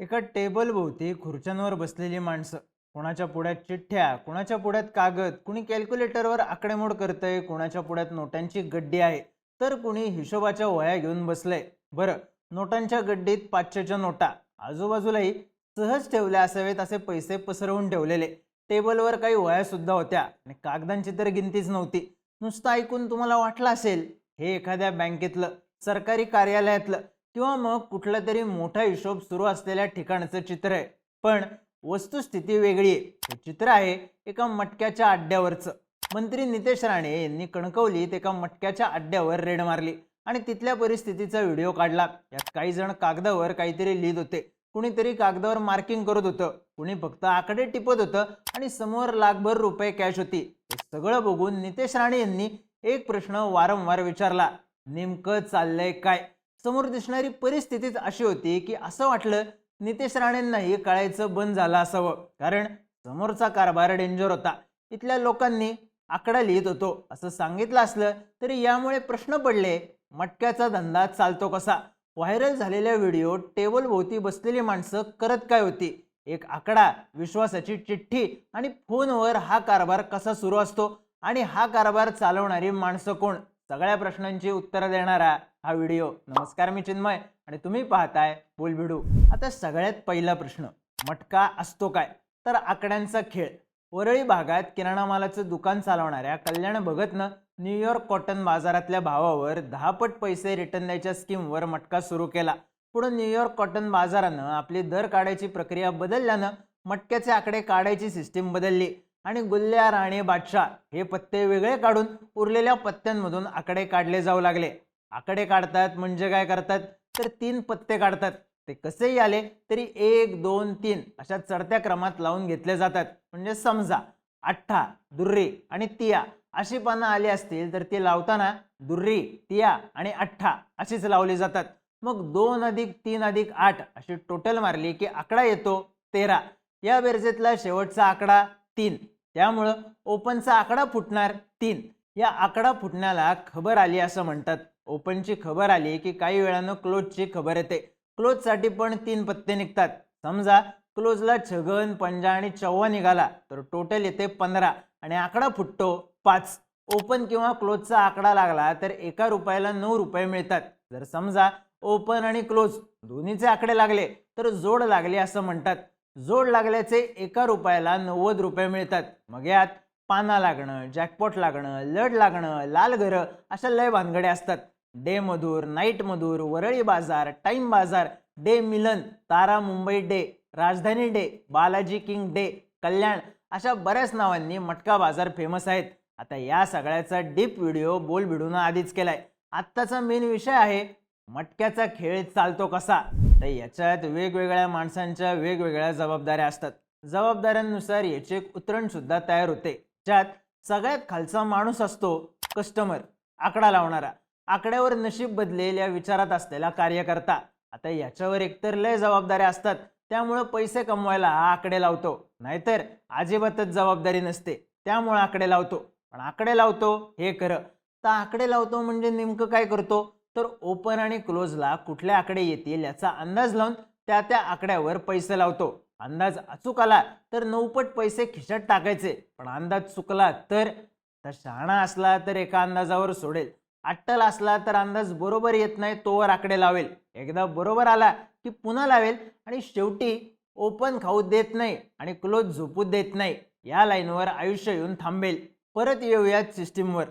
एका टेबलभोवती खुर्च्यांवर बसलेली माणसं. कोणाच्या पुढ्यात चिठ्ठ्या कोणाच्या पुढ्यात कागद कुणी कॅल्क्युलेटरवर आकडेमोड करतंय कोणाच्या पुढ्यात नोटांची गड्डी आहे तर कुणी हिशोबाच्या वया घेऊन बसलंय. बरं नोटांच्या गड्डीत पाचशेच्या नोटा. आजूबाजूलाही सहज ठेवल्या असावेत असे पैसे पसरवून ठेवलेले. टेबलवर काही वयासुद्धा होत्या आणि कागदांची तर गिनतीच नव्हती. नुसतं ऐकून तुम्हाला वाटलं असेल हे एखाद्या बँकेतलं सरकारी कार्यालयातलं किंवा मग कुठला तरी मोठा हिशोब सुरू असलेल्या ठिकाणाचं चित्र आहे. पण वस्तुस्थिती वेगळी आहे. हे चित्र आहे एका मटक्याच्या अड्ड्यावरचं. मंत्री नितेश राणे यांनी कणकवलीत एका मटक्याच्या अड्ड्यावर रेड मारली आणि तिथल्या परिस्थितीचा व्हिडिओ काढला. यात काही जण कागदावर काहीतरी लिहित होते. कुणीतरी कागदावर मार्किंग करत होतं. कुणी फक्त आकडे टिपत होतं आणि समोर लाखभर रुपये कॅश होती. हे सगळं बघून नितेश राणे यांनी एक प्रश्न वारंवार विचारला. नेमकं चाललंय काय? समोर दिसणारी परिस्थितीच अशी होती की असं वाटलं नितेश राणेंनाही कळायचं बंद झालं असावं. कारण समोरचा कारभार डेंजर होता. इथल्या लोकांनी आकडा लिहित होतो. असं सांगितलं असलं तरी यामुळे प्रश्न पडले मटक्याचा धंदा चालतो कसा? व्हायरल झालेल्या व्हिडिओ टेबल भोवती बसलेली माणसं करत काय होती? एक आकडा विश्वासाची चिठ्ठी आणि फोनवर हा कारभार कसा सुरू असतो? आणि हा कारभार चालवणारी माणसं कोण? सगळ्या प्रश्नांची उत्तरं देणारा हा व्हिडिओ. नमस्कार मी चिन्मय आणि तुम्ही पाहताय बोलबिडू. आता सगळ्यात पहिला प्रश्न मटका असतो काय? तर आकड्यांचा खेळ. वरळी भागात किराणा मालाचं दुकान चालवणाऱ्या कल्याण भगतनं न्यूयॉर्क कॉटन बाजारातल्या भावावर दहा पट पैसे रिटर्न द्यायच्या स्कीमवर मटका सुरू केला. पुढे न्यूयॉर्क कॉटन बाजारानं आपली दर काढायची प्रक्रिया बदलल्यानं मटक्याचे आकडे काढायची सिस्टीम बदलली. आणि गुल्ल्या राणे बादशाह हे पत्ते वेगळे काढून उरलेल्या पत्त्यांमधून आकडे काढले जाऊ लागले. आकडे काढतात म्हणजे काय करतात? तर तीन पत्ते काढतात. ते कसेही आले तरी एक दोन तीन अशा चढत्या क्रमात लावून घेतले जातात. म्हणजे समजा अठ्ठा दुर्री आणि तिया अशी पानं आली असतील तर ती लावताना दुर्री तिया आणि अठ्ठा अशीच लावली जातात. मग दोन अधिक तीन अधिक आठ अशी टोटल मारली की आकडा येतो तेरा. या बेरजेतला शेवटचा आकडा तीन. त्यामुळं ओपनचा आकडा फुटणार तीन. या आकडा फुटण्याला खबर आली असं म्हणतात. ओपनची खबर आली की काही वेळानं क्लोजची खबर येते. क्लोजसाठी पण तीन पत्ते निघतात. समजा क्लोजला छगन पंजा आणि चव्वा निघाला तर टोटल येते पंधरा आणि आकडा फुटतो पाच. ओपन किंवा क्लोजचा आकडा लागला तर एका रुपयाला नऊ रुपये मिळतात. जर समजा ओपन आणि क्लोज दोन्हीचे आकडे लागले तर जोड लागले असं म्हणतात. जोड लागल्याचे एका रुपयाला नव्वद रुपये मिळतात. मग यात पाना लागणं जॅकपॉट लागणं लढ लागणं लाल घरं अशा लय भानगड्या असतात. डे मधूर नाईट मधूर Worli Bazaar time Bazaar day Milan Tara Mumbai day Rajdhani day Balaji king day Kalyan अशा बऱ्याच नावांनी मटका बाजार फेमस आहेत. आता या सगळ्याचा डीप व्हिडिओ बोल भिडून आधीच केलाय. आत्ताचा मेन विषय आहे मटक्याचा खेळ चालतो कसा? तर याच्यात वेगवेगळ्या माणसांच्या वेगवेगळ्या जबाबदाऱ्या असतात. जबाबदाऱ्यांनुसार याचे एक उतरण सुद्धा तयार होते. ज्यात सगळ्यात खालचा माणूस असतो कस्टमर आकडा लावणारा. आकड्यावर नशीब बदलेल या विचारात असलेला कार्यकर्ता. आता याच्यावर एकतर लय जबाबदाऱ्या असतात त्यामुळं पैसे कमवायला हा आकडे लावतो. नाहीतर अजिबातच जबाबदारी नसते. त्यामुळं आकडे लावतो. पण आकडे लावतो हे खरं. तर आकडे लावतो म्हणजे नेमकं काय करतो? तर ओपन आणि क्लोजला कुठले आकडे येतील याचा अंदाज लावून त्या त्या आकड्यावर पैसे लावतो. अंदाज अचूक आला तर नऊपट पैसे खिशात टाकायचे. पण अंदाज चुकला तर तर शहाणा असला तर एका अंदाजावर सोडेल. अट्टल असला तर अंदाज बरोबर येत नाही तोवर आकडे लावेल. एकदा बरोबर आला की पुन्हा लावेल आणि शेवटी ओपन खाऊ देत नाही आणि क्लोज झोपू देत नाही. या लाईनवर आयुष्य येऊन थांबेल. परत येऊयात सिस्टीमवर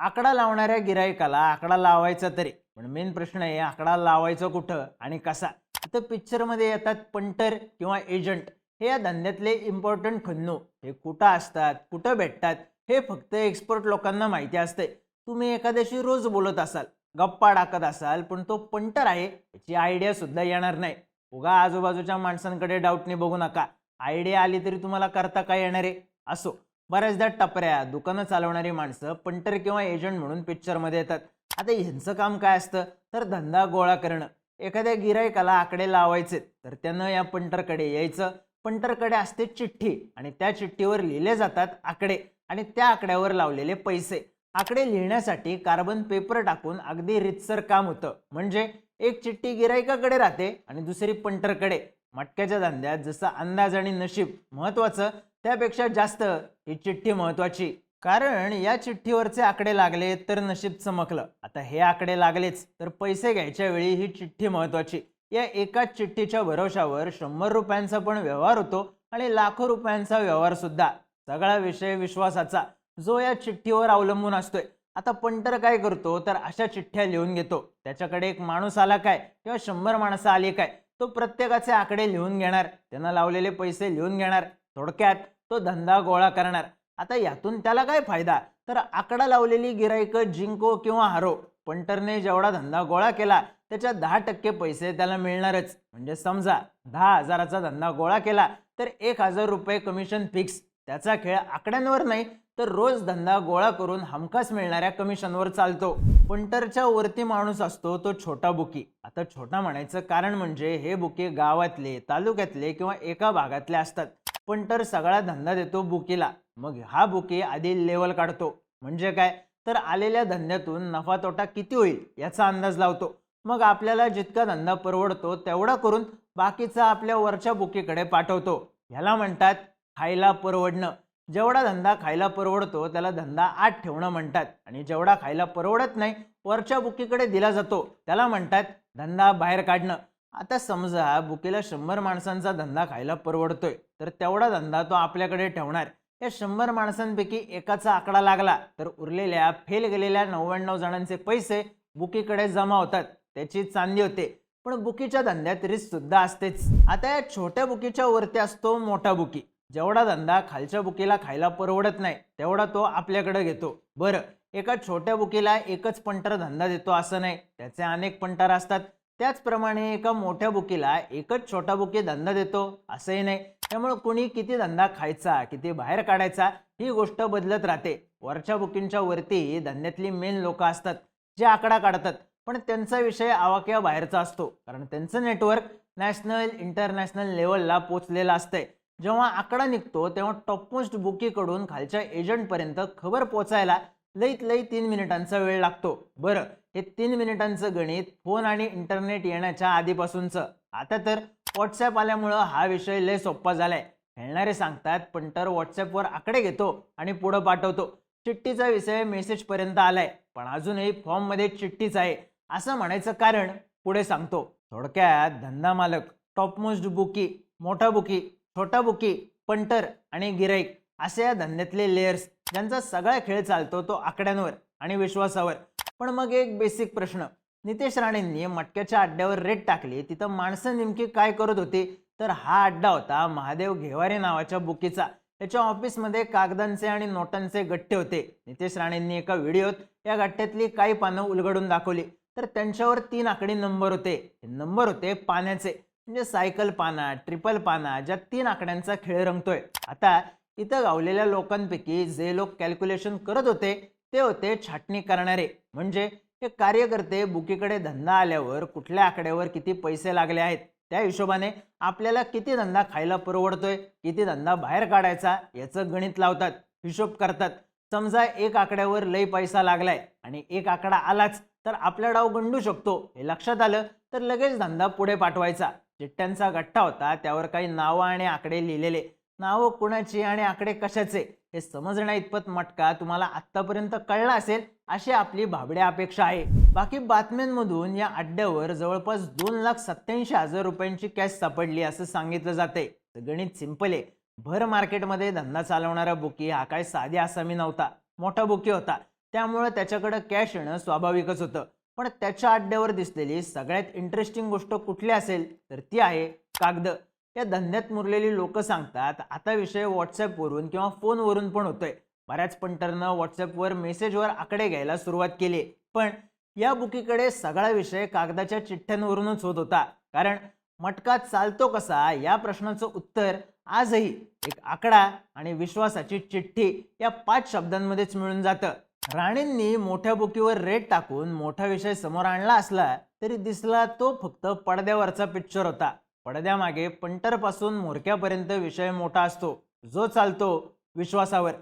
आकडा लावणाऱ्या गिरायकाला आकडा लावायचा तरी. पण मेन प्रश्न आहे आकडा लावायचा कुठं आणि कसा? इथं पिक्चरमध्ये येतात पंटर किंवा एजंट हे या धंद्यातले इम्पॉर्टंट खन्नू. हे कुठं असतात कुठं भेटतात हे फक्त एक्सपर्ट लोकांना माहिती असते तुम्ही एखाद्याशी रोज बोलत असाल गप्पा टाकत असाल पण तो पंटर आहे याची आयडिया सुद्धा येणार नाही. उगा आजूबाजूच्या माणसांकडे डाऊटने बघू नका. आयडिया आली तरी तुम्हाला करता काय येणार आहे? असो. बऱ्याचदा टपऱ्या दुकानं चालवणारी माणसं पंटर किंवा एजंट म्हणून पिक्चरमध्ये येतात. आता ह्यांचं काम काय असतं? तर धंदा गोळा करणं. एखाद्या गिरायकाला आकडे लावायचे तर त्यानं या पंटरकडे यायचं. पंटरकडे असते चिठ्ठी आणि त्या चिठ्ठीवर लिहिले जातात आकडे आणि त्या आकड्यावर लावलेले पैसे. आकडे लिहिण्यासाठी कार्बन पेपर टाकून अगदी रितसर काम होतं. म्हणजे एक चिठ्ठी गिरायकाकडे राहते आणि दुसरी पंटरकडे मटक्याच्या धंद्यात जसं अंदाज आणि नशीब महत्वाचं त्यापेक्षा जास्त ही चिठ्ठी महत्वाची. कारण या चिठ्ठीवरचे आकडे लागले तर नशीब चमकलं. आता हे आकडे लागलेच तर पैसे घ्यायच्या वेळी ही चिठ्ठी महत्वाची. या एकाच चिठ्ठीच्या भरोशावर शंभर रुपयांचा पण व्यवहार होतो आणि लाखो रुपयांचा व्यवहार सुद्धा. सगळा विषय विश्वासाचा जो या चिठ्ठीवर अवलंबून असतोय. आता पंटर काय करतो तर अशा चिठ्ठ्या लिहून घेतो. त्याच्याकडे एक माणूस आला काय किंवा शंभर माणसं आली काय तो प्रत्येकाचे आकडे लिहून घेणार. त्यांना लावलेले पैसे लिहून घेणार. थोडक्यात तो धंदा गोळा करणार. आता यातून त्याला काय फायदा? तर आकडा लावलेली गिरायकं जिंको किंवा हारो पंटरने जेवढा धंदा गोळा केला त्याच्या दहा टक्के पैसे त्याला मिळणारच. म्हणजे समजा दहा हजाराचा धंदा गोळा केला तर एक हजार रुपये कमिशन फिक्स त्याचा खेळ आकड्यांवर नाही तर रोज धंदा गोळा करून हमखास मिळणाऱ्या कमिशनवर चालतो. पंटरच्या वरती माणूस असतो तो छोटा बुकी. आता छोटा म्हणायचं कारण म्हणजे हे बुके गावातले तालुक्यातले किंवा एका भागातले असतात. पण तर सगळा धंदा देतो बुकीला. मग हा बुकी आधी लेवल काढतो. म्हणजे काय? तर आलेल्या धंद्यातून नफा तोटा किती होईल याचा अंदाज लावतो. मग आपल्याला जितका धंदा परवडतो तेवढा करून बाकीचा आपल्या वरच्या बुकीकडे पाठवतो. ह्याला म्हणतात खायला परवडणं. जेवढा धंदा खायला परवडतो त्याला धंदा आत ठेवणं म्हणतात. आणि जेवढा खायला परवडत नाही वरच्या बुकीकडे दिला जातो. त्याला म्हणतात धंदा बाहेर काढणं. आता समजा बुकीला शंभर माणसांचा धंदा खायला परवडतोय तर तेवढा धंदा तो आपल्याकडे ठेवणार. या शंभर माणसांपैकी एकाचा आकडा लागला तर उरलेल्या फेल गेलेल्या नव्याण्णव जणांचे पैसे बुकीकडे जमा होतात त्याची चांदी होते. पण बुकीच्या धंद्यात रिस्क सुद्धा असतेच. आता या छोट्या बुकीच्या वरती असतो मोठा बुकी जेवढा धंदा खालच्या बुकीला खायला परवडत नाही तेवढा तो आपल्याकडे घेतो. बरं एका छोट्या बुकीला एकच पंटर धंदा देतो असं नाही. त्याचे अनेक पंटर असतात. त्याचप्रमाणे एका मोठ्या बुकीला एकच छोटा बुकी धंदा देतो असंही नाही. त्यामुळे कुणी किती धंदा खायचा किती बाहेर काढायचा ही गोष्ट बदलत राहते. वरच्या बुकींच्या वरती धंद्यातली मेन लोक असतात जे आकडा काढतात. पण त्यांचा विषय आवाक्या बाहेरचा असतो कारण त्यांचं नेटवर्क नॅशनल इंटरनॅशनल लेवलला पोचलेलं असतंय. जेव्हा आकडा निघतो तेव्हा टॉपमोस्ट बुकीकडून खालच्या एजंटपर्यंत खबर पोचायला लईत लई तीन मिनिटांचा वेळ लागतो. बरं हे तीन मिनिटांचं गणित फोन आणि इंटरनेट येण्याच्या आधीपासूनचं. आता तर व्हॉट्सॲप आल्यामुळं हा विषय लय सोप्पा झालाय. खेळणारे सांगतात तर व्हॉट्सॲपवर आकडे घेतो आणि पुढं पाठवतो. चिठ्ठीचा विषय मेसेजपर्यंत आलाय पण अजूनही फॉर्ममध्ये चिठ्ठीच आहे. असं म्हणायचं कारण पुढे सांगतो. थोडक्यात धंदा मालक टॉपमोस्ट बुकी मोठा बुकी छोटा बुकी पंटर आणि गिराईक असे या धंद्यातले लेयर्स ज्यांचा सगळा खेळ चालतो तो आकड्यांवर आणि विश्वासावर. पण मग एक बेसिक प्रश्न. नितेश राणेंनी मटक्याच्या अड्ड्यावर रेट टाकली. तिथं माणसं नेमकी काय करत होती? तर हा अड्डा होता महादेव घेवारे नावाच्या बुकीचा. त्याच्या ऑफिसमध्ये कागदांचे आणि नोटांचे गट्टे होते. नितेश राणेंनी एका व्हिडिओत या गठ्ठ्यातली काही पानं उलगडून दाखवली. तर त्यांच्यावर तीन आकडी नंबर होते. नंबर होते पाण्याचे. म्हणजे सायकल पाना ट्रिपल पाना ज्या तीन आकड्यांचा खेळ रंगतोय. आता इथं गावलेल्या लोकांपैकी जे लोक कॅल्क्युलेशन करत होते ते होते छाटणी करणारे. म्हणजे हे कार्यकर्ते बुकीकडे धंदा आल्यावर कुठल्या आकड्यावर किती पैसे लागले आहेत त्या हिशोबाने आपल्याला किती धंदा खायला परवडतोय किती धंदा बाहेर काढायचा याचं गणित लावतात हिशोब करतात. समजा एक आकड्यावर लय पैसा लागलाय आणि एक आकडा आलाच तर आपला डाव गंडू शकतो. हे लक्षात आलं तर लगेच धंदा पुढे पाठवायचा. चिठ्ठ्यांचा गठ्ठा होता त्यावर काही नावं आणि आकडे लिहिलेले. नावं कुणाची आणि आकडे कशाचे हे समजण्या इतपत मटका तुम्हाला आत्तापर्यंत कळला असेल अशी आपली भाबड्या अपेक्षा आहे. बाकी बातम्यांमधून या अड्ड्यावर जवळपास दोन लाख सत्याऐंशी हजार रुपयांची कॅश सापडली असं सांगितलं जाते तर गणित सिंपल आहे. भर मार्केटमध्ये धंदा चालवणारा बुकी हा काय साधी आसामी नव्हता मोठा बुकी होता. त्यामुळे त्याच्याकडं कॅश येणं स्वाभाविकच होतं. पण त्याच्या अड्ड्यावर दिसलेली सगळ्यात इंटरेस्टिंग गोष्ट कुठली असेल तर ती आहे कागद. या धंद्यात मुरलेली लोक सांगतात आता विषय व्हॉट्सअपवरून किंवा फोनवरून पण होतोय. बऱ्याच पंटरनं व्हॉट्सअपवर मेसेजवर आकडे घ्यायला सुरुवात केली. पण या बुकीकडे सगळा विषय कागदाच्या चिठ्ठ्यांवरूनच होत होता. कारण मटका चालतो कसा या प्रश्नाचं उत्तर आजही एक आकडा आणि विश्वासाची चिठ्ठी या पाच शब्दांमध्येच मिळून जातं. राणेंनी मोठ्या बुकीवर रेट टाकून मोठा विषय समोर आणला असला तरी दिसला तो फक्त पडद्यावरचा पिक्चर होता. पडद्यामागे पंटरपासून मोरक्यापर्यंत विषय मोठा असतो. जो चालतो विश्वासावर.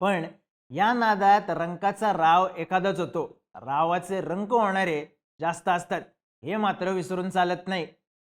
पण या नादात रंकाचा राव एखादाच होतो. रावाचे रंक होणारे जास्त असतात. हे मात्र विसरून चालत नाही.